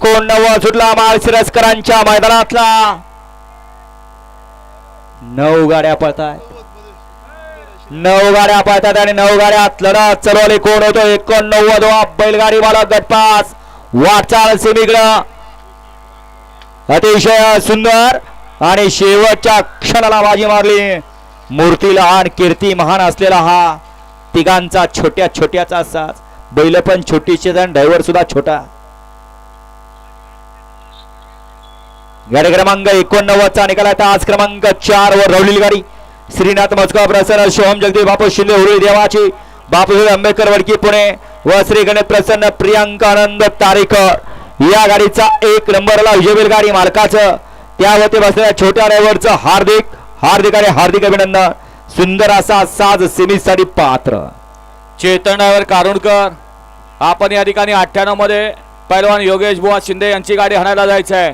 एकोणनव्वद सुटला माळशिरसकरांच्या मैदानातला. नऊ गाड्या पळतात नऊ गाड्या पळतात आणि नऊ गाड्यात लढत चलवली कोण होतो? एकोणनव्वद वा बैलगाडी वाला गटपास. वाटचाल सेमीकडं. अतिशय सुंदर आणि शेवटच्या क्षणाला बाजी मारली. मूर्ती लहान कीर्ती महान असलेला हा तिघांचा छोट्या छोट्याचा साज. बैल पण छोटीचे आणि ड्रायव्हर सुद्धा छोटा. गाडी क्रमांक एकोणनव्वद चा निकाल आता आज क्रमांक चार वर रवलेली गाडी. श्रीनाथ मस्का प्रसन्न शिवम जगदीप बापू शिंदे हुरळी देवाची बापू आंबेडकर वडकी पुणे व श्री गणेश प्रसन्न प्रियांका आनंद तारेकर या गाडीचा एक नंबरला विजयवीर गाडी मालकाचं. त्यावरती बसलेल्या छोट्या ड्रायव्हरचं हार्दिक हार्दिक आणि हार्दिक अभिनंदन. सुंदर असा साज सेमीसाठी पात्र. चेतनावर कारुणकर. आपण या ठिकाणी अठ्ठ्याण्णवमध्ये पैलवान योगेश बुवा शिंदे यांची गाडी हाणायला जायचं आहे